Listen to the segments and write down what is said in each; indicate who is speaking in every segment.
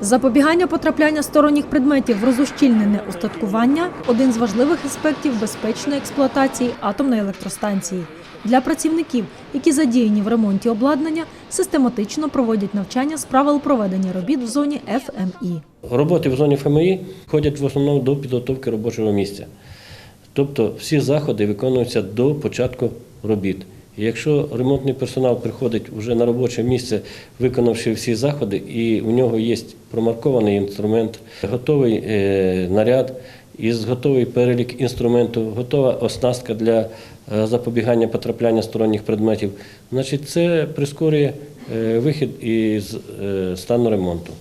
Speaker 1: Запобігання потрапляння сторонніх предметів в розущільнене устаткування один з важливих аспектів безпечної експлуатації атомної електростанції. Для працівників, які задіяні в ремонті обладнання, систематично проводять навчання з правил проведення робіт в зоні ФМІ.
Speaker 2: Роботи в зоні ФМІ входять в основному до підготовки робочого місця. Тобто всі заходи виконуються до початку робіт. Якщо ремонтний персонал приходить вже на робоче місце, виконавши всі заходи, і у нього є промаркований інструмент, готовий е, наряд, із готовий перелік інструменту, готова оснастка для е, запобігання потрапляння сторонніх предметів, значить це прискорює е, вихід із стану ремонту.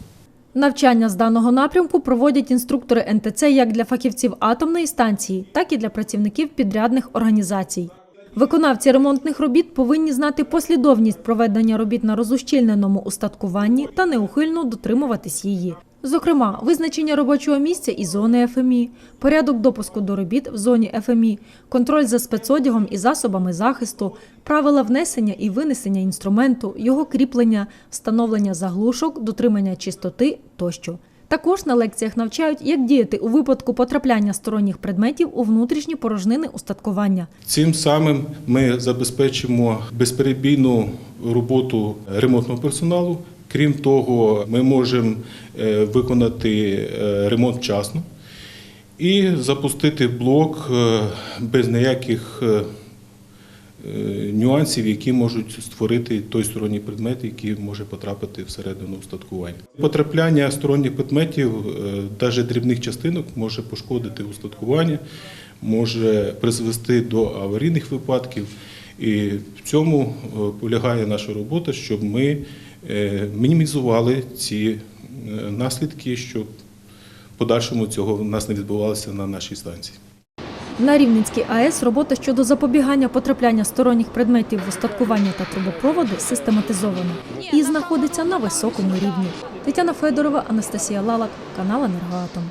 Speaker 1: Навчання з даного напрямку проводять інструктори НТЦ як для фахівців атомної станції, так і для працівників підрядних організацій. Виконавці ремонтних робіт повинні знати послідовність проведення робіт на розущільненому устаткуванні та неухильно дотримуватись її. Зокрема, визначення робочого місця і зони ФМІ, порядок допуску до робіт в зоні ФМІ, контроль за спецодягом і засобами захисту, правила внесення і винесення інструменту, його кріплення, встановлення заглушок, дотримання чистоти тощо. Також на лекціях навчають, як діяти у випадку потрапляння сторонніх предметів у внутрішні порожнини устаткування.
Speaker 3: Цим самим ми забезпечимо безперебійну роботу ремонтного персоналу. Крім того, ми можемо е, виконати е, ремонт вчасно і запустити блок е, без ніяких нюансів, які можуть створити той сторонній предмет, який може потрапити всередину устаткування. Потрапляння сторонніх предметів, навіть дрібних частинок, може пошкодити устаткування, може призвести до аварійних випадків. І в цьому е, полягає наша робота, щоб ми е, мінімізували ці е, наслідки, щоб в подальшому цього в нас не відбувалося на нашій станції.
Speaker 1: На Рівненській АЕС робота щодо запобігання потрапляння сторонніх предметів в устаткування та трубопроводи систематизована і знаходиться на високому рівні. Тетяна Федорова, Анастасія Лалак, канал Енергоатом.